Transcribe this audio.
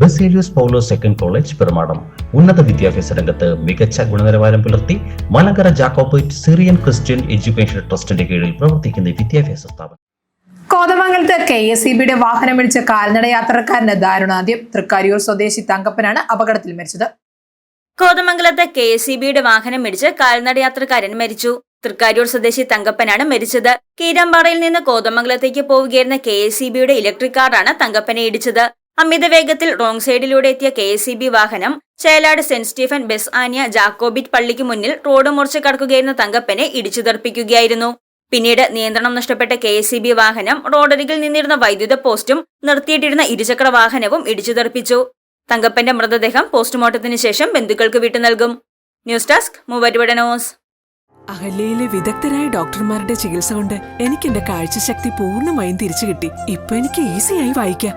Baselios Paulose second college Perumadam ഉന്നത വിദ്യാഭ്യാസ രംഗത്ത് മികച്ച ഗുണനിലവാരം പുലർത്തി Malankara Jacobite Syrian Christian education ട്രസ്റ്റിന്റെ കീഴിൽ പ്രവർത്തിക്കുന്ന വിദ്യാഭ്യാസ സ്ഥാപനം. കോതമംഗലത്ത് കെ എസ് ഇ ബിയുടെ വാഹനമിടിച്ച കാൽനട യാത്രക്കാരന് ദാരുണാന്ത്യം. തൃക്കാരിയൂർ സ്വദേശി തങ്കപ്പനാണ് അപകടത്തിൽ മരിച്ചത്. കോതമംഗലത്ത് കെ എസ് ഇ ബിയുടെ വാഹനം ഇടിച്ച് കാൽനടയാത്രക്കാരൻ മരിച്ചു. തൃക്കാരൂർ സ്വദേശി തങ്കപ്പനാണ് മരിച്ചത്. കീരമ്പാറയിൽ നിന്ന് കോതമംഗലത്തേക്ക് പോവുകയായിരുന്ന കെ എസ് ഇ ബിയുടെ ഇലക്ട്രിക് കാറാണ് തങ്കപ്പനെ ഇടിച്ചത്. അമിത വേഗത്തിൽ റോങ് സൈഡിലൂടെ എത്തിയ കെ എസ് വാഹനം ചേലാട് സെന്റ് സ്റ്റീഫൻ ബെസ് ആനിയ ജാക്കോബിറ്റ് പള്ളിക്ക് മുന്നിൽ റോഡ് മുറിച്ച് കടക്കുകയായിരുന്ന തങ്കപ്പനെ ഇടിച്ചു തെറിപ്പിക്കുകയായിരുന്നു പിന്നീട് നിയന്ത്രണം നഷ്ടപ്പെട്ട കെ എസ് വാഹനം റോഡരികിൽ നിന്നിരുന്ന വൈദ്യുത പോസ്റ്റും നിർത്തിയിട്ടിരുന്ന ഇരുചക്ര വാഹനവും ഇടിച്ചു തെറിപ്പിച്ചു തങ്കപ്പന്റെ മൃതദേഹം പോസ്റ്റ്മോർട്ടത്തിന് ശേഷം ബന്ധുക്കൾക്ക് വിട്ടു നൽകും. ന്യൂസ് ഡെസ്ക് മൂവരുവിടനോസ് അഹല്യയിലെ വിദഗ്ധരായ ഡോക്ടർമാരുടെ ചികിത്സ കൊണ്ട് എനിക്ക് എന്റെ കാഴ്ചശക്തി പൂർണമായും തിരിച്ചു കിട്ടി ഇപ്പൊ എനിക്ക് ഈസിയായി വായിക്കാം.